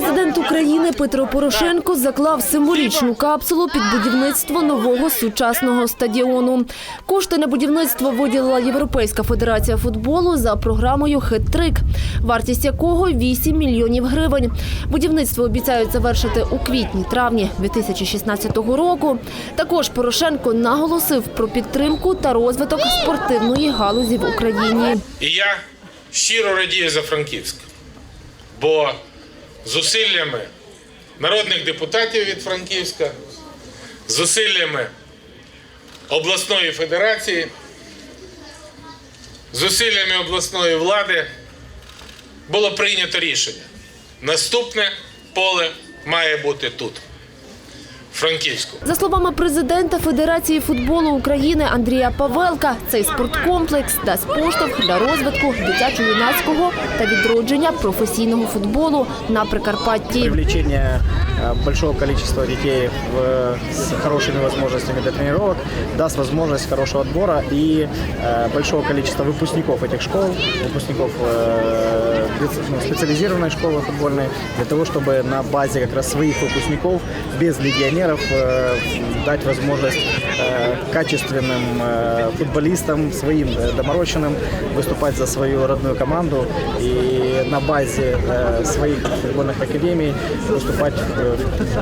Президент України Петро Порошенко заклав символічну капсулу під будівництво нового сучасного стадіону. Кошти на будівництво виділила Європейська федерація футболу за програмою «Хет-трик», вартість якого 8 мільйонів гривень. Будівництво обіцяють завершити у квітні-травні 2016 року. Також Порошенко наголосив про підтримку та розвиток спортивної галузі в Україні. І я щиро радію за Франківськ, бо зусиллями народних депутатів від Франківська, зусиллями обласної федерації, зусиллями обласної влади було прийнято рішення. Наступне поле має бути тут, Франківську. За словами президента Федерації футболу України Андрія Павелка, цей спорткомплекс дасть поштовх для розвитку дитячо-юнацького та відродження професійного футболу на Прикарпатті. Привлечение э, большого количества детей в- с хорошими возможностями для тренировок даст возможность хорошего отбора и э, большого количества выпускников этих школ, выпускников ну, специализированной школы футбольной, для того, чтобы на базе как раз своих выпускников без легионеров э, дать возможность э, качественным э, футболистам, своим доморощенным выступать за свою родную команду и на базе своих футбольных академий выступать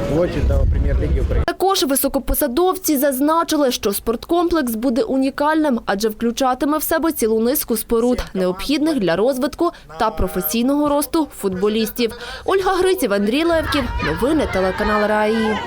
вплоть до премьер-лиги Украины. Також високопосадовці зазначили, що спорткомплекс буде унікальним, адже включатиме в себе цілу низку споруд, необхідних для розвитку та професійного росту футболістів. Ольга Гриців, Андрій Левків. Новини телеканал Раї.